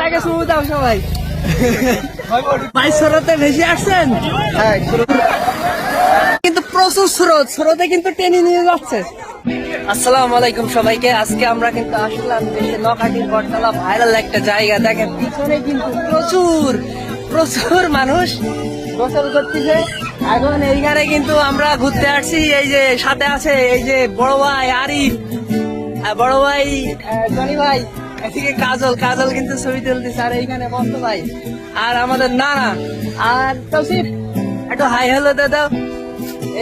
টাকা শুরু দাও সবাই। ভাই স্রোতে ভেসে আসছেন? কিন্তু প্রচুর স্রোত স্রোতে কিন্তু টেনে নিয়ে যাচ্ছে। আসসালামু আলাইকুম সবাইকে। আজকে আমরা কিন্তু আসলাম দেশে নকাটির বটতলা ভাইরাল একটা জায়গা। দেখেন পিছনে কিন্তু প্রচুর প্রচুর মানুষ গোসল করতেছে। এখন এইখানে কিন্তু আমরা ঘুরতে আসছি। এই যে সাথে আছে এই যে বড় ভাই আরিফ আর বড় ভাই জনি ভাই। এদিকে কাজল কাজল কিন্তু ছবি তুলতেছে, আর এইখানে বন্ধ ভাই। আর আমাদের নানা, আর তৌসিফ, একটু হাই হ্যালো দাদা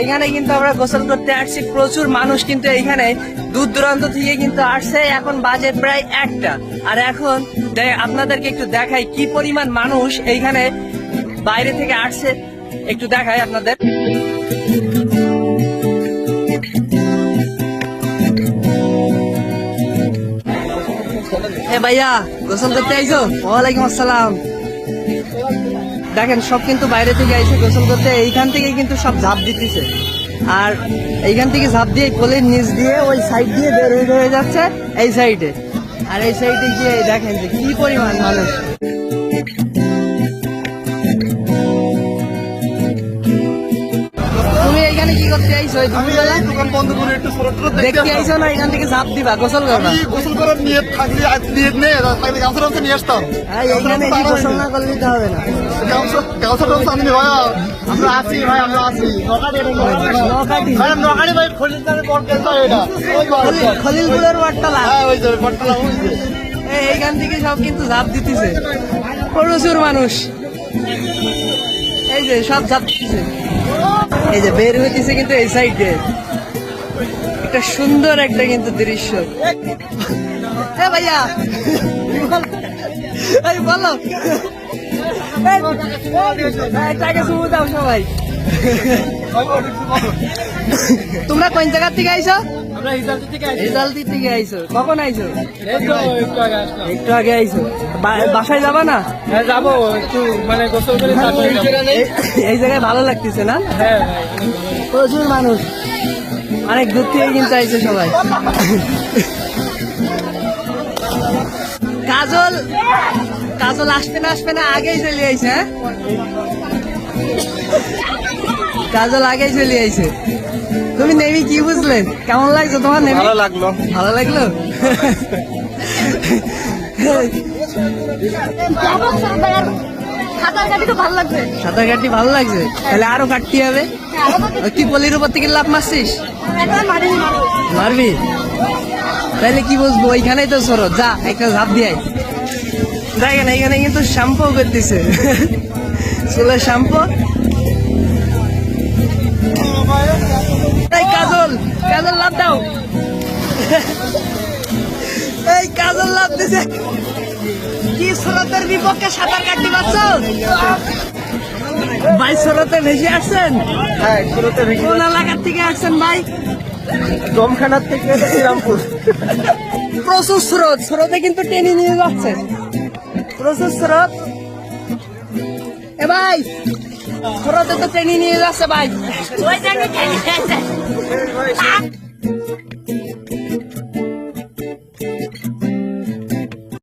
এইখানে কিন্তু আমরা গোসল করতে আসছি, প্রচুর মানুষ কিন্তু এইখানে দূর দূরান্ত থেকে কিন্তু আসছে, এখন বাজে প্রায় একটা। আর এখন আপনাদেরকে একটু দেখাই কি পরিমাণ মানুষ এইখানে বাইরে থেকে আসছে, একটু দেখাই আপনাদের। এ ভাইয়া, গোসল করতে আইসো ওয়ালাইকুম আসসালাম। দেখেন, সব কিন্তু বাইরে থেকে আইসে গোসল করতে, এইখান থেকে কিন্তু সব ঝাঁপ দিতেছে। আর এইখান থেকে ঝাঁপ দিয়ে কোলের নিচ দিয়ে ওই সাইড দিয়ে বের হয়ে হয়ে যাচ্ছে এই সাইডে আর এই সাইডে গিয়ে দেখেন যে কি পরিমাণ মানুষ। কি করতে আইছো? এই দুপুরবেলা? দোকান বন্ধ করে একটু দেখতে আইছো না? এখান থেকে ঝাঁপ দিবা গোসল করবা? গোসল করার নিয়ত থাকলে আজ নিয়ত নেই থাকলে গামছা টামছা নিয়ে আসতাম। হ্যাঁ, এইখানে এসে গোসল না করলে তো হবে না। গামছা গামছা টামছা ভাই আমরা আছি ভাই আমরা আছি। নকাটি নকাটি। ভাই নকাটি ভাই খলিল এটা খলিলপুরের বাট্টালা হ্যাঁ ওই যে ওই যে। এইখান থেকে সব কিন্তু ঝাঁপ দিতেছে। প্রচুর মানুষ। এই যে সব যাচ্ছে এই যে বের হইতেছে কিন্তু এই সাইড একটা সুন্দর একটা কিন্তু দৃশ্য হ্যাঁ ভাইয়া এই বলো টাকা শুভ দাও সবাই তোমরা কোন জায়গা থেকে আইছো? আমরা হিসাবটি রেজাল্ট থেকে আইছো। কখন আইছো? একটু আগে আইছো। বাসায় যাবা না? হ্যাঁ যাব। একটু মানে গোসল করে এই- জায়গায় ভালো লাগতেছে না? হ্যাঁ। প্রচুর মানুষ। অনেক দূর থেকে কিন্তু আইছে সবাই। কাজল কাজল আসবে না আসবে না আগেই চলে আইছে হ্যাঁ? কাজল আগেই চলে আইছে। তুমি নেবি কি বুঝলে? কেমন লাগছে তোমার নেবি ভালো লাগল। ভালো লাগল? সাঁতার কাটি ভালো লাগছে? তাহলে আরও কাটতে হবে? কি পলির উপর থেকে লাভ মারছিস? মারবি? তাহলে কি বুঝব? ওইখানেই তো সরো। যা একটা ঝাঁপ দিয়ে। দেখেন এখানে কিন্তু শ্যাম্পু করতেছে। চুলের শ্যাম্পু। এই কাজল কাজল লাভ দাও। এই কাজল লাভ দিছে। কি স্রোতের বিপক্ষে সাঁতার কাটতে পারছ? ভাই স্রোতে ভেসে আসছেন? হ্যাঁ শুরুতে কোন এলাকার থেকে আসছেন ভাই? দমখানার থেকে শ্রীরামপুর। প্রচুর স্রোত। স্রোতে কিন্তু টেনে নিয়ে যাচ্ছে। প্রচুর স্রোত। এ ভাই তোরা তো ট্রেনিং নিয়ে যাচ্ছে ভাই।